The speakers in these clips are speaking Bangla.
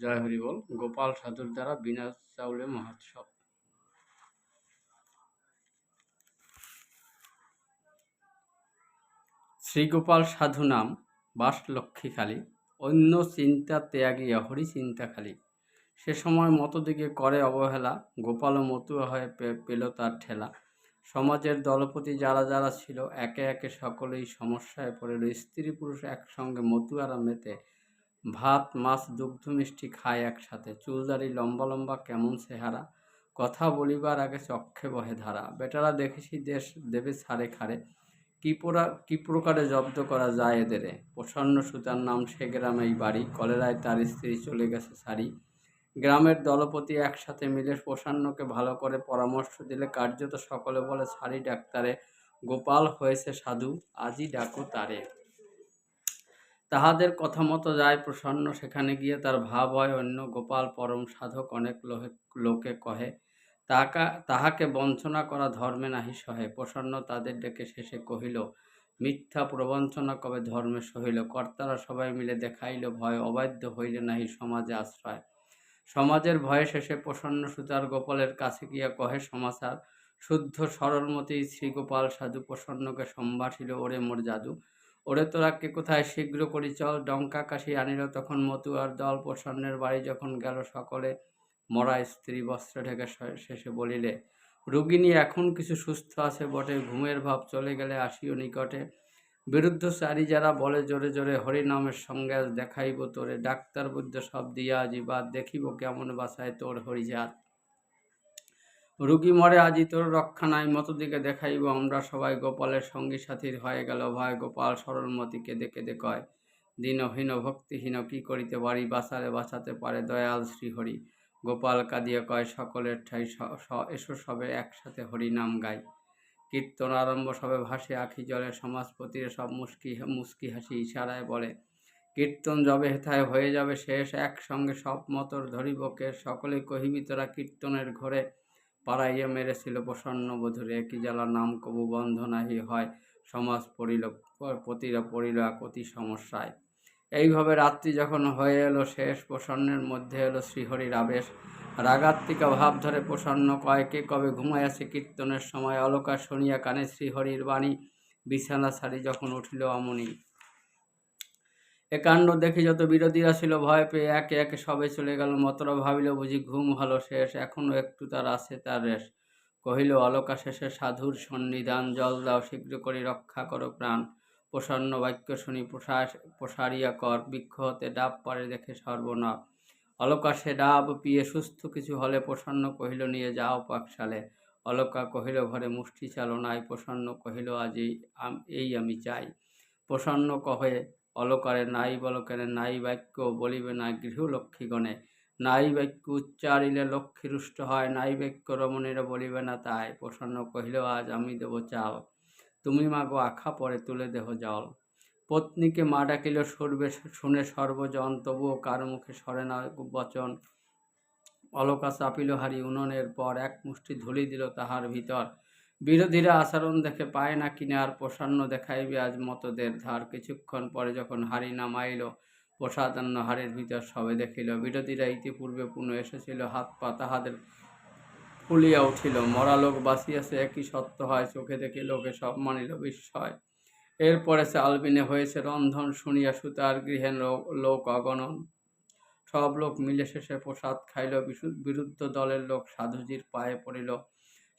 জয় হরি বল, গোপাল সাধুর দ্বারা বিনা চাউলে মহোৎসব। শ্রীগোপাল সাধু নাম বাস লক্ষ্মী লক্ষ্মীখালী অন্য চিন্তা হরি চিন্তা খালি। সে সময় মতো দিকে করে অবহেলা, গোপাল ও মতুয়া হয়ে পেল তার ঠেলা। সমাজের দলপতি যারা যারা ছিল, একে একে সকলেই সমস্যায় পড়ে স্ত্রী পুরুষ একসঙ্গে মতুয়ারা মেতে ভাত, মাছ, দুগ্ধ, মিষ্টি খায় একসাথে। চুলদারি লম্বা লম্বা, কেমন চেহারা? কথা বলিবার আগে চক্ষে বহে ধারা। বেটারা দেখেছি দেশ দেবে ছাড়ে খাড়ে। কী পোড়া, কি প্রকারে জব্দ করা যায় এদেরে? প্রসন্ন সুতার নাম সে গ্রামেই বাড়ি। কলেরায় তার স্ত্রী চলে গেছে সারি গ্রামের দলপতি একসাথে মিলে প্রসন্নকে ভালো করে পরামর্শ দিলে কার্যত সকলে বলে সারি ডাক্তারে, গোপাল হয়েছে সাধু, আজই ডাকো তারে। তাহাদের কথা মতো যায় প্রসন্ন। সেখানে গিয়ে তার ভাব হয় অন্য। গোপাল পরম সাধক অনেক লোহে, লোকে কহে, তাকা, তাহাকে বঞ্চনা করা ধর্মে নাহি সহে। প্রসন্ন তাদের ডেকে শেষে কহিল, মিথ্যা প্রবঞ্চনা কবে ধর্মে সহিল? কর্তারা সবাই মিলে দেখাইল, ভয় অবাধ্য হইলে নাহি সমাজে আশ্রয়। সমাজের ভয়ে শেষে প্রসন্ন সুতার গোপালের কাছে গিয়া কহে, সমাচার, শুদ্ধ সরলমতি শ্রীগোপাল সাধু প্রসন্নকে সম্ভাষিল, ওরে মোর জাদু। ওরে তোরা কে কোথায়? শীঘ্র করি চল। ডঙ্কা, কাশি আনিল তখন মতুয়ার দল প্রসন্নের বাড়ি যখন গেল সকলে মরা স্ত্রী বস্ত্র ঢেকে শেষে বলিলে রুগিনী এখন কিছু সুস্থ আছে বটে? ঘুমের ভাব চলে গেলে আসিও নিকটে। বিরুদ্ধ বিরুদ্ধচারী যারা বলে জোরে জোরে, হরিনামের সঙ্গে দেখাইব তোরে। ডাক্তার বুদ্ধ সব দিয়া আজি দেখিব কেমন বাসায় তোর হরিজাত। রুগী মরে আজি তোর রক্ষা নাই, মতো দিকে দেখাইব আমরা সবাই, গোপালের সঙ্গী সাথীর হয়ে গেল ভয় গোপাল সরলমতিকে দেখে দেখয় দিনহীন ভক্তিহীন কি করিতে পারি, বাঁচালে বাঁচাতে পারে দয়াল শ্রীহরি। গোপাল কাঁদিয়া কয়, সকলের ঠাই এসো সবে একসাথে হরি নাম গাই। কীর্তন আরম্ভ সবে ভাসে আখি জলে, সমাজপতির সব মুস্কি মুস্কি হাসি ইশারায় বলে, কীর্তন যবে হেথায় হয়ে যাবে শেষ, একসঙ্গে সব মতর ধরিবকে সকলে কহিবি, তোরা কীর্তনের ঘরে পাড়াইয়া মেরেছিল প্রসন্ন বধুরে। কি জ্বালা নাম কবু বন্ধ নাহি হয়, সমাজ পড়িল, পতিরা পড়িল একতি সমস্যায়। এইভাবে রাত্রি যখন হয়ে এলো, শেষ প্রসন্নের মধ্যে এলো শ্রীহরির আবেশ। রাগাত্মিকা ভাব ধরে প্রসন্ন কয়েকে কবে ঘুমাইয়াছে কীর্তনের সময়? অলকা শুনিয়া কানে শ্রীহরির বাণী, বিছানা ছাড়ি যখন উঠিল অমনি। এ কাণ্ড দেখে যত বিরোধীরা ছিল ভয় পেয়ে একে একে সবে চলে গেল। মতরা ভাবিল বুঝি ঘুম হলো শেষ, এখনও একটু তার আছে তার রেশ। কহিল অলকা শেষে সাধুর সন্নিধান, জল দাও, শীঘ্র করে রক্ষা করো প্রাণ। প্রসন্ন বাক্য শুনি প্রসারিয়া কর, বৃক্ষ হতে ডাব পারে দেখে সর্বনা অলকা সে ডাব পিয়ে সুস্থ কিছু হলে প্রসন্ন কহিল, নিয়ে যাও পাকশালে। অলকা কহিল, ঘরে মুষ্টি চালো নাই প্রসন্ন কহিল, আজ এই আমি চাই। প্রসন্ন কহে অলকারে নাই বলকেনে নাই বাক্য বলিবে না গৃহলক্ষ্মীগণে নাই বাক্য উচ্চারিলে লক্ষ্মী রুষ্ট হয়, নাই বাক্য রমণীরা বলিবে না তাই। প্রসন্ন কহিল, আজ আমি দেব চাল। তুমি মাগো আখা পরে তুলে দেহ জল। পত্নীকে মা ডাকিল, সরবে, শুনে সর্বজন, তবুও কার মুখে সরে না বচন। অলকা চাপিল হারি উননের পর, এক মুষ্টি ধুলি দিল তাহার ভিতর। বিরোধীরা আচরণ দেখে পায় না, কিনে আর প্রসন্ন দেখাইবে আজ মতদের ধার। কিছুক্ষণ পরে যখন হাড়ি নামাইল প্রসাদান্য হাড়ের ভিতর সবে দেখিল। বিরোধীরা ইতিপূর্বে পুনঃ এসেছিল, হাত পা তাহাদের ফুলিয়া উঠিল। মরা লোক বাঁচিয়াছে, একই সত্য হয়, চোখে দেখে লোকে সব মানিল বিস্ময়। এরপরে সে আলবিনে হয়েছে, রন্ধন শুনিয়া সুতার গৃহে লোক অগণন। সব লোক মিলে শেষে প্রসাদ খাইল বিরুদ্ধ দলের লোক সাধুজির পায়ে পড়িল।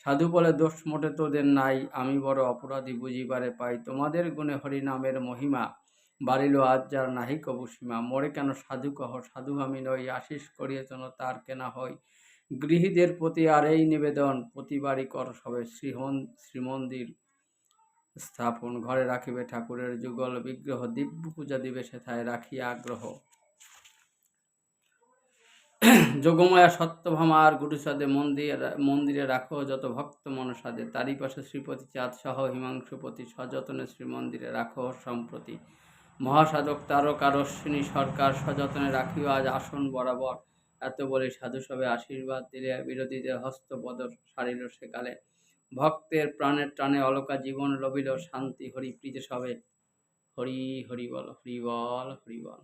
সাধু বলে দোষ মোটে তোদের নাই, আমি বড় অপরাধী বুঝিবারে পাই। তোমাদের গুণে হরিনামের মহিমা, বাড়িল আজ যার নাহি কবুসীমা মরে কেন সাধু কহ, সাধু আমি নই, আশিস করিয়েছেন তার কেনা হয়। গৃহীদের প্রতি আর এই নিবেদন, প্রতিবারই কর সবে শ্রীহন, শ্রীমন্দির স্থাপন। ঘরে রাখিবে ঠাকুরের যুগল বিগ্রহ দিব্য পূজা দিবে সেথায় রাখিয়া আগ্রহ। যোগমায়া সত্যভামার গুরুসাদে মন্দির মন্দিরে রাখো যত ভক্ত মনসাদে। তারই পাশে শ্রীপতি চাঁদ সহ হিমাংশুপতি সযতনে শ্রীমন্দিরে রাখো সম্প্রতি। মহাসাধক তারকারশ্বিনী সরকার সযতনে রাখিও আজ আসন বরাবর। এত বলে সাধু সবে আশীর্বাদ দিলে বিরোধীদের হস্তপদ সারিল সেকালে। ভক্তের প্রাণের টানে অলকা জীবন লবিল শান্তি হরি প্রীতি সবে। হরি হরি বল হরি বল হরি বল।